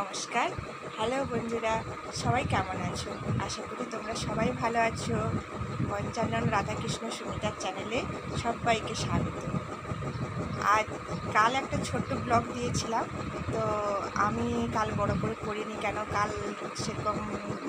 নমস্কার। হ্যালো বন্ধুরা, সবাই কেমন আছো? আশা করি তোমরা সবাই ভালো আছো। পঞ্চানন রাধাকৃষ্ণ সুমিতার চ্যানেলে সবাইকে স্বাগত। আজ কাল একটা ছোট্ট ব্লগ দিয়েছিলাম, তো আমি কাল বড় করে করিনি কেন? কাল সেরকম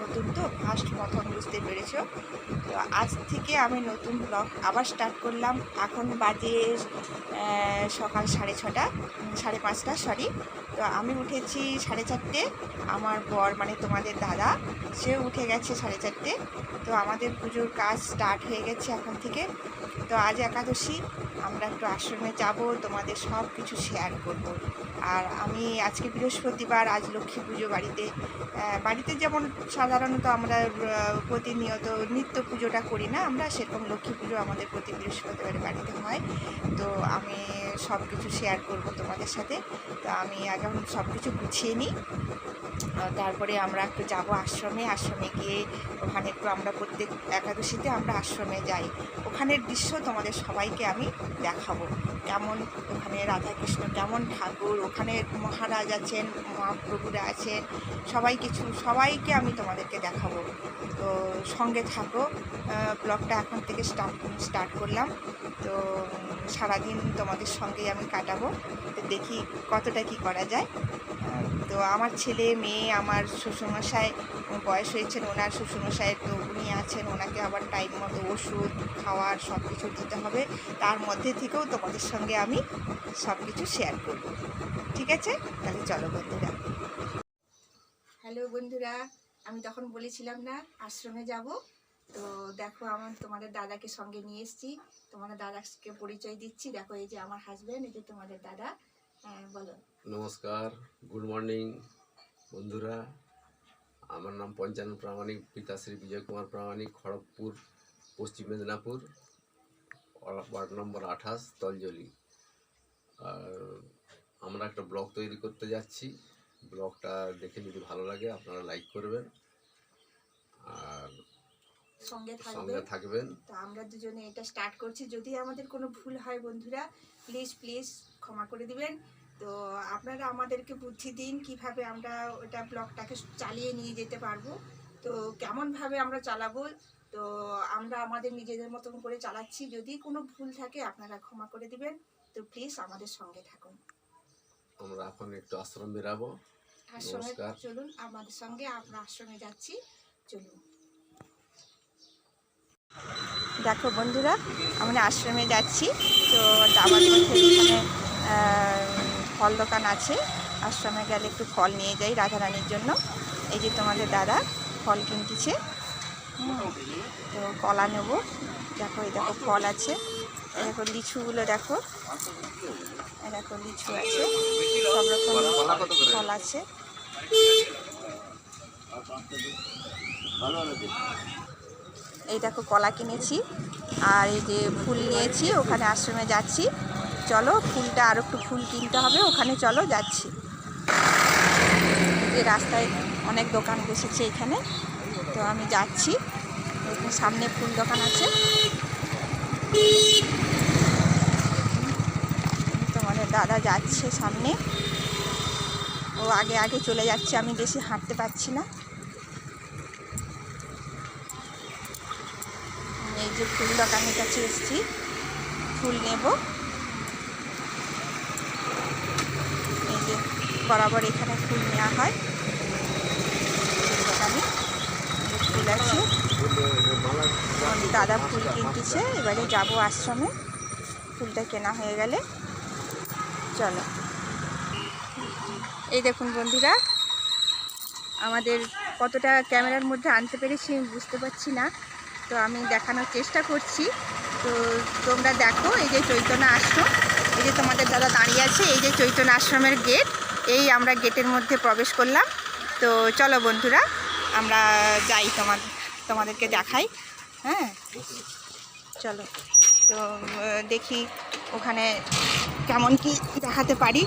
নতুন তো ফার্স্ট প্রথম বুঝতে পেরেছ। তো আজ থেকে আমি নতুন ব্লগ আবার স্টার্ট করলাম। এখন বাজে সকাল সাড়ে ছটা, সাড়ে পাঁচটা সরি তো আমি উঠেছি সাড়ে চারটে, আমার বর মানে তোমাদের দাদা সে উঠে গেছে সাড়ে চারটে। তো আমাদের পুজোর কাজ স্টার্ট হয়ে গেছে এখন থেকে। তো আজ একাদশী, আমরা একটু আশ্রমে যাব, তোমাদের সব কিছু শেয়ার করব। আর আমি আজকে বৃহস্পতিবার, আজ লক্ষ্মী পুজো বাড়িতে। বাড়িতে যেমন সাধারণত আমরা প্রতিনিয়ত নিত্য পুজোটা করি না, আমরা সেরকম লক্ষ্মী পুজো আমাদের প্রতি বৃহস্পতিবার বাড়িতে হয়। তো আমি সব কিছু শেয়ার করব তোমাদের সাথে। তো আমি এখন সব কিছু গুছিয়ে নিই। তারপরে আমরা একটু যাব আশ্রমে। আশ্রমে গিয়ে ওখানে একটু আমরা প্রত্যেক একাদশীতে আমরা আশ্রমে যাই। ওখানের দৃশ্য তোমাদের সবাইকে আমি দেখাবো। কেমন ওখানে রাধাকৃষ্ণ, কেমন ঠাকুর, ওখানে মহারাজ আছেন, মহাপ্রভুরা আছেন, সবাই কিছু, সবাইকে আমি তোমাদেরকে দেখাবো। তো সঙ্গে থাকো। ব্লগটা এখন থেকে স্টার্ট স্টার্ট করলাম। তো সারাদিন তোমাদের সঙ্গেই আমি কাটাবো। তো দেখি কতটা কি করা যায়। তো আমার ছেলে, মেয়ে, আমার শ্বশুরমশাই বয়স হয়েছেন, ওনার শ্বশুরমশাইয়ের তো উনি আছেন, ওনাকে আবার টাইম মতো ওষুধ, খাওয়ার সব কিছু দিতে হবে। তার মধ্যে থেকেও তোমাদের সঙ্গে আমি সব কিছু শেয়ার করব। ঠিক আছে? তাহলে চলো বন্ধুরা। হ্যালো বন্ধুরা, আমি তখন বলেছিলাম না, আশ্রমে যাব। তো দেখো আমার তোমাদের দাদাকে সঙ্গে নিয়ে এসেছি। তোমাদের দাদাকে পরিচয় দিচ্ছি। দেখো এই যে আমার হাজব্যান্ড এই যে তোমাদের দাদা। হ্যাঁ বলো। নমস্কার গুড মর্নিং বন্ধুরা। আমার নাম পঞ্চানন প্রামাণিক পিতাশ্রী বিজয় কুমার প্রামাণিক, খড়গপুর, পশ্চিম মেদিনীপুর, ওয়ার্ড নম্বর আঠাশ, তলজলি। আর আমরা একটা ব্লগ তৈরি করতে যাচ্ছি। ব্লগটা দেখে যদি ভালো লাগে, আপনারা লাইক করবেন। আর সঙ্গে সঙ্গে থাকবেন। তো আমরা দুজনে এটা স্টার্ট করছি। যদি আমাদের কোনো ভুল হয় বন্ধুরা প্লিজ প্লিজ ক্ষমা করে দিবেন। তো আপনারা আমাদেরকে বুদ্ধি দিন কীভাবে আমরা ওটা ব্লগটাকে চালিয়ে নিয়ে যেতে পারব। তো কেমনভাবে আমরা চালাবো তো আমরা আমাদের নিজেদের মতন করে চালাচ্ছি। যদি কোনো ভুল থাকে আপনারা ক্ষমা করে দিবেন। তো প্লিজ আমাদের সঙ্গে থাকুন। আমরা এখন একটু আশ্রম বেরাবো। আশ্রমে চলুন আমাদের সঙ্গে আমরা আশ্রমে যাচ্ছি। চলুন। দেখো বন্ধুরা, আমরা আশ্রমে যাচ্ছি। তো পথে এখানে ফল দোকান আছে। আশ্রমে গেলে একটু ফল নিয়ে যাই রাধারানীর জন্য। এই যে তোমাদের দাদা ফল কিনতেছে। তো কলা নেব। দেখো, এই দেখো ফল আছে। দেখো লিচুগুলো দেখো। দেখো লিচু আছে। সব রকম ফল আছে। এই দেখো কলা কিনেছি আর এই যে ফুল নিয়েছি, ওখানে আশ্রমে যাচ্ছি। চলো ফুলটা আর একটু ফুল কিনতে হবে, ওখানে চলো যাচ্ছি। যে রাস্তায় অনেক দোকান বসেছে এখানে, তো আমি যাচ্ছি। সামনে ফুল দোকান আছে। তোমাদের দাদা যাচ্ছে সামনে। ও আগে আগে চলে যাচ্ছে, আমি বেশি হাঁটতে পারছি না আমি এই যে ফুল দোকানের কাছে এসেছি, ফুল নেব। এই যে বরাবর এখানে ফুল নেওয়া হয়। দোকানে ফুল আছে। দাদা ফুল কিনতেছে, এবারে যাব আশ্রমে। ফুলটা কেনা হয়ে গেলে। চলো। এই দেখুন বন্ধুরা, আমাদের কতটা ক্যামেরার মধ্যে আনতে পেরেছি বুঝতে পারছি না। তো আমি দেখানোর চেষ্টা করছি। তো তোমরা দেখো, এই যে চৈতন্য আশ্রম। এই যে তোমাদের দাদা দাঁড়িয়ে আছে, এই যে চৈতন্য আশ্রমের গেট। এই আমরা গেটের মধ্যে প্রবেশ করলাম। তো চলো বন্ধুরা, আমরা যাই তোমার, তোমাদেরকে দেখাই। হ্যাঁ? চলো। তো দেখি ওখানে কেমন কি দেখাতে পারি।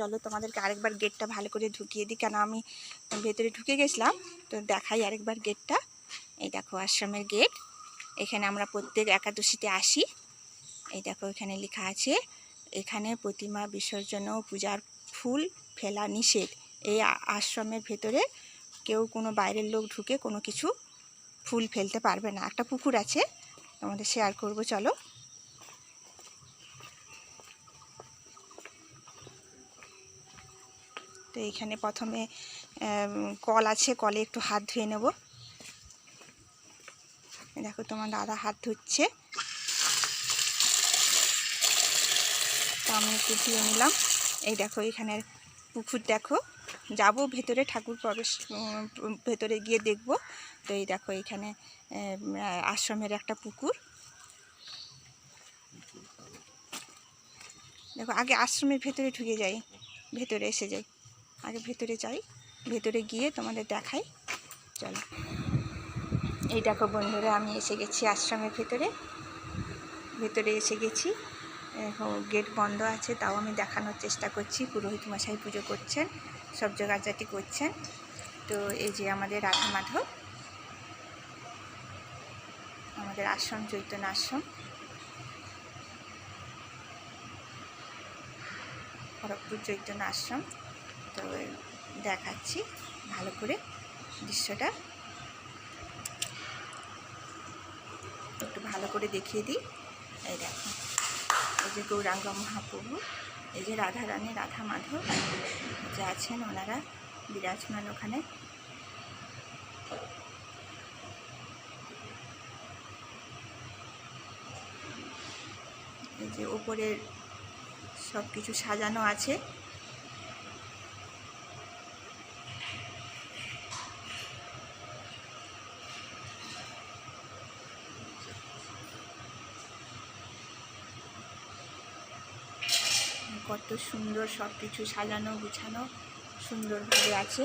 চলো তোমাদেরকে আরেকবার গেটটা ভালো করে ঢুকিয়ে দিই। কেন আমি ভেতরে ঢুকে গেছিলাম, তো দেখাই আরেকবার গেটটা এই দেখো আশ্রমের গেট এখানে আমরা প্রত্যেক একাদশীতে আসি। এই দেখো এখানে লেখা আছে, এখানে প্রতিমা বিসর্জন ও পূজার ফুল ফেলা নিষেধ। এই আশ্রমের ভেতরে কেউ কোনো বাইরের লোক ঢুকে কোনো কিছু ফুল ফেলতে পারবে না। একটা পুকুর আছে, তোমাদের শেয়ার করব, চলো। তো এখানে প্রথমে কল আছে, কলে একটু হাত ধুয়ে নেব। দেখো তোমার দাদা হাত ধুচ্ছে। তো আমি একটু ধুয়ে নিলাম। এই দেখো এখানে পুকুর দেখো। যাব ভেতরে ঠাকুর প্রবেশ ভেতরে গিয়ে দেখব। তো এই দেখো এখানে আশ্রমের একটা পুকুর। দেখো আগে আশ্রমের ভেতরে ঢুকে যাই, ভেতরে এসে যাই। আগে ভেতরে যাই। ভেতরে গিয়ে তোমাদের দেখাই। চলো। এই দেখো বন্ধুরা, আমি এসে গেছি আশ্রমের ভেতরে। ভেতরে এসে গেছি। গেট বন্ধ আছে, তাও আমি দেখানোর চেষ্টা করছি। পুরোহিত মশাই পুজো করছেন, সব জোগাড়জাটি করছেন। তো এই যে আমাদের রাধা মাধব, আমাদের আশ্রম, চৈতন্য আশ্রম। খড়গপুর চৈতন্য আশ্রম। তো দেখাচ্ছি। ভালো করে দৃশ্যটা একটু ভালো করে দেখিয়ে দিই। এই দেখো, এই যে গৌরাঙ্গ মহাপ্রভু, এই যে রাধা রানী রাধা মাধব, যে আছেন ওনারা বিরাজমান ওখানে। এই যে ওপরের সব কিছু সাজানো আছে। কত সুন্দর সব কিছু সাজানো, গুছানো সুন্দরভাবে আছে।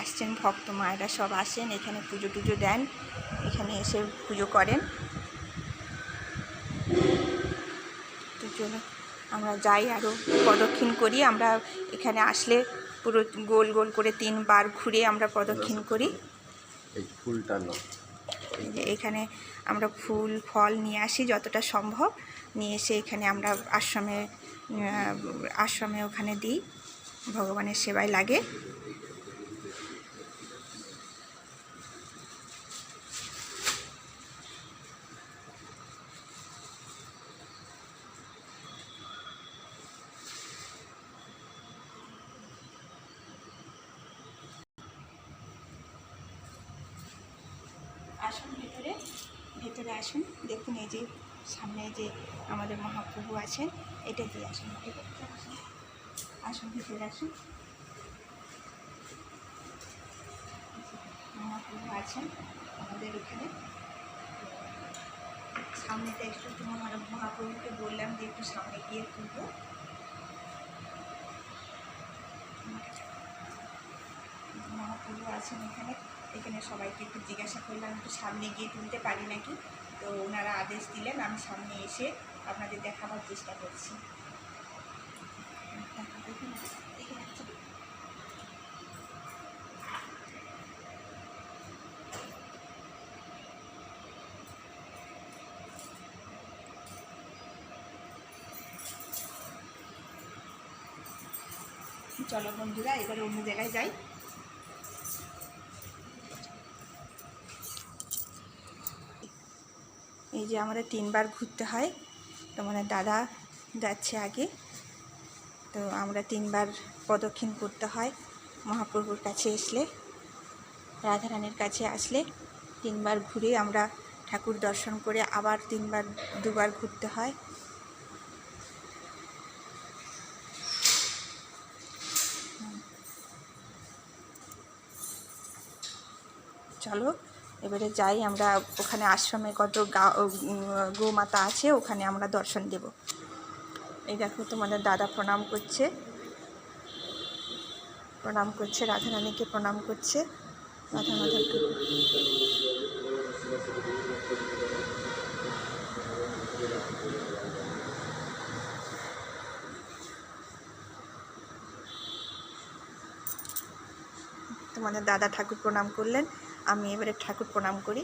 আসছেন ভক্ত মায়েরা, সব আসেন, এখানে পুজো টুজো দেন, এখানে এসে পুজো করেন। তো চলো আমরা যাই আরও প্রদক্ষিণ করি। আমরা এখানে আসলে পুরো গোল গোল করে তিনবার ঘুরে আমরা প্রদক্ষিণ করি। ফুলটা না এই যে এখানে আমরা ফুল, ফল নিয়ে আসি যতটা সম্ভব। নিয়ে এসে এখানে আমরা আশ্রমে আশ্রমে ওখানে দিই। ভগবানের সেবায় লাগে। ভেতরে আসুন, দেখুন এই যে সামনে যে আমাদের মহাপ্রভু আছেন, এটা দিয়ে আসুন আসুন। ভেতরে আসুন। মহাপ্রভু আছেন আমাদের এখানে। সামনেটা একটু তোমার মহাপ্রভুকে বললাম যে একটু সামনে গিয়ে তুলবো। মহাপ্রভু আছেন এখানে। এখানে সবাইকে একটু জিজ্ঞাসা করলাম, একটু সামনে গিয়ে তুলতে পারি নাকি তো ওনারা আদেশ দিলেন, আমি সামনে এসে আপনাদের দেখাবার চেষ্টা করছি। চলো বন্ধুরা, এবার অন্য জায়গায় যাই এই যে আমাদের তিনবার ঘুরতে হয়। তো মানে দাদা যাচ্ছে আগে। তো আমরা তিনবার প্রদক্ষিণ করতে হয়। মহাপ্রভুর কাছে আসলে রাধারানীর কাছে আসলে তিনবার ঘুরে আমরা ঠাকুর দর্শন করে আবার তিনবার, দুবার ঘুরতে হয়। চলো এবারে যাই, আমরা ওখানে আশ্রমে কত গা গোমাতা আছে, ওখানে আমরা দর্শন দেব। এই দেখো তোমাদের দাদা প্রণাম করছে। প্রণাম করছে, রাধারানীকে প্রণাম করছে। রাধা মাধবকে। তোমাদের দাদা ঠাকুর প্রণাম করলেন। আমি এবারে ঠাকুর প্রণাম করি।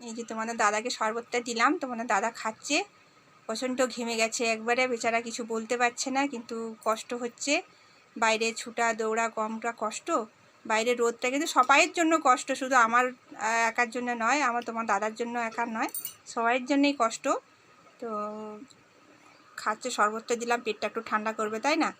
এই যে তোমাদের দাদাকে শরবতটা দিলাম, তোমাদের দাদা খাচ্ছে। প্রচণ্ড ঘেমে গেছে একবারে, বেচারা কিছু বলতে পারছে না, কিন্তু কষ্ট হচ্ছে। বাইরে ছুটা, দৌড়া, কমটা কষ্ট। বাইরে রোদটা কিন্তু সবাইয়ের জন্য কষ্ট, শুধু আমার একার জন্য নয়, আমার তোমার দাদার জন্য একার নয়, সবাইয়ের জন্যই কষ্ট। তো খাচ্ছে, শরবতটা দিলাম, পেটটা একটু ঠান্ডা করবে, তাই না?